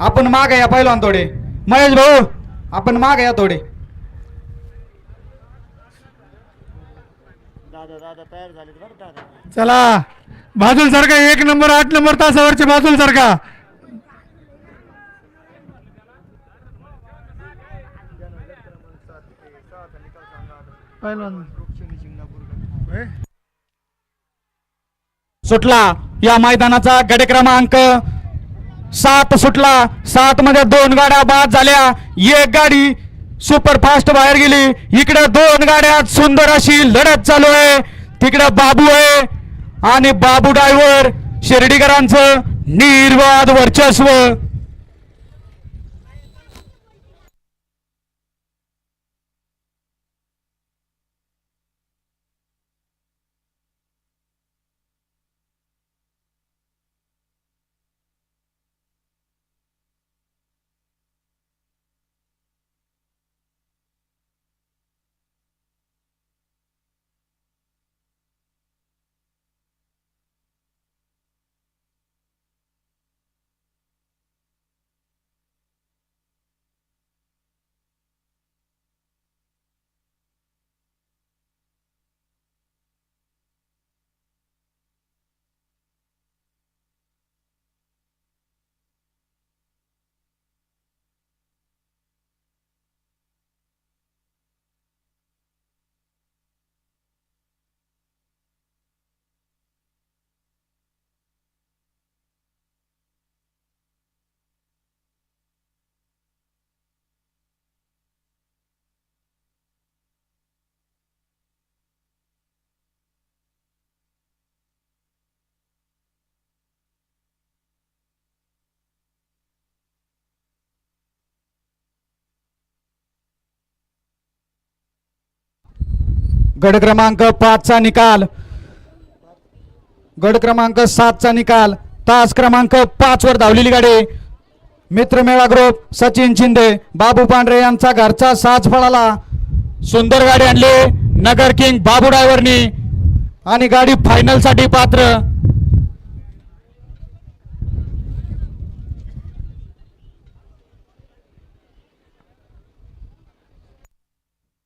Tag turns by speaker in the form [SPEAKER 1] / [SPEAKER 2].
[SPEAKER 1] आपण माग या पहिलवान थोडे. महेश भाऊ आपण माग या थोडे.
[SPEAKER 2] चला. बाजूल सारखा एक नंबर आठ नंबर तासावरचे बाजूल सारखा.
[SPEAKER 1] सुटला. या मैदानाचा गड क्रमांक सात सुटला. सात मध्ये दोन गाड्या बाद झाल्या. एक गाडी सुपरफास्ट बाहेर गेली. इकडे दोन गाड्या सुंदर अशी लढत चालू आहे. तिकडे बाबू आहे आणि बाबू ड्रायव्हर शिर्डीकरांचं निर्वाद वर्चस्व. गड क्रमांक पाचचा निकाल. गड क्रमांक सातचा निकाल. तास क्रमांक पाच वर धावलेली गाडी. मित्रमेळा ग्रुप सचिन शिंदे बाबू पांढरे यांचा घरचा साज फळाला. सुंदर गाडी आणली. नगर किंग बाबू ड्रायव्हरनी आणि गाडी फायनलसाठी पात्र.